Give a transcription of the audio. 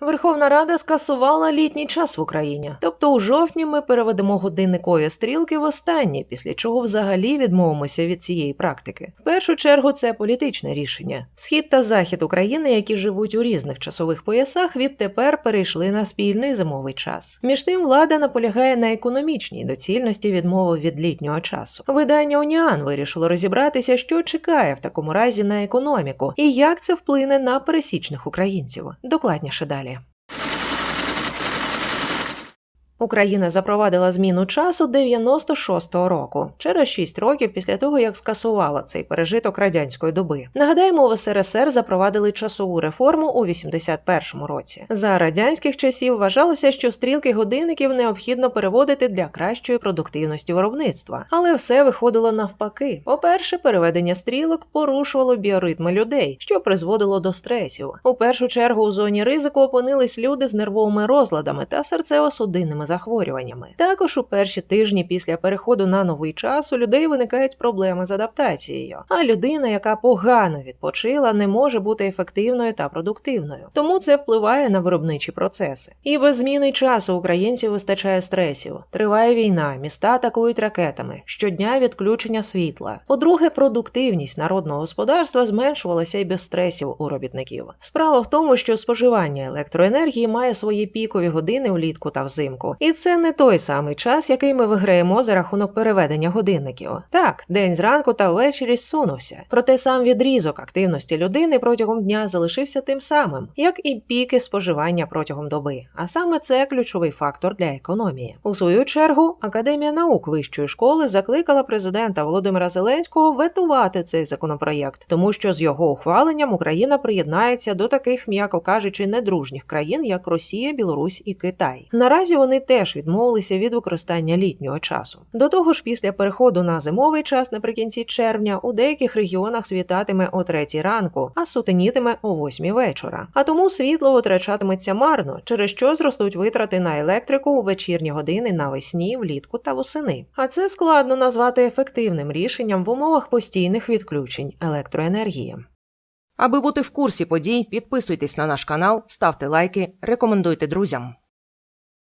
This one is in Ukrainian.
Верховна Рада скасувала літній час в Україні. Тобто у жовтні ми переведемо годинникові стрілки в останнє, після чого взагалі відмовимося від цієї практики. В першу чергу це політичне рішення. Схід та захід України, які живуть у різних часових поясах, відтепер перейшли на спільний зимовий час. Між тим влада наполягає на економічній доцільності відмови від літнього часу. Видання Уніан вирішило розібратися, що чекає в такому разі на економіку і як це вплине на пересічних українців. Докладніше далі. Україна запровадила зміну часу 96-го року, через 6 років після того, як скасувала цей пережиток радянської доби. Нагадаємо, в СРСР запровадили часову реформу у 81-му році. За радянських часів вважалося, що стрілки годинників необхідно переводити для кращої продуктивності виробництва, але все виходило навпаки. По-перше, переведення стрілок порушувало біоритми людей, що призводило до стресів. У першу чергу у зоні ризику опинились люди з нервовими розладами та серцево-судинними захворюваннями. Також у перші тижні після переходу на новий час у людей виникають проблеми з адаптацією. А людина, яка погано відпочила, не може бути ефективною та продуктивною. Тому це впливає на виробничі процеси. І без зміни часу українців вистачає стресів. Триває війна, міста атакують ракетами, щодня відключення світла. По-друге, продуктивність народного господарства зменшувалася і без стресів у робітників. Справа в тому, що споживання електроенергії має свої пікові години влітку та взимку, і це не той самий час, який ми виграємо за рахунок переведення годинників. Так, день зранку та ввечері зсунувся. Проте сам відрізок активності людини протягом дня залишився тим самим, як і піки споживання протягом доби. А саме це ключовий фактор для економії. У свою чергу Академія наук вищої школи закликала президента Володимира Зеленського ветувати цей законопроєкт, тому що з його ухваленням Україна приєднається до таких, м'яко кажучи, недружніх країн, як Росія, Білорусь і Китай. Наразі вони теж відмовилися від використання літнього часу. До того ж, після переходу на зимовий час наприкінці червня у деяких регіонах світатиме о 3 ранку, а сутенітиме о 8 вечора. А тому світло витрачатиметься марно, через що зростуть витрати на електрику у вечірні години навесні, влітку та восени. А це складно назвати ефективним рішенням в умовах постійних відключень електроенергії. Аби бути в курсі подій, підписуйтесь на наш канал, ставте лайки, рекомендуйте друзям.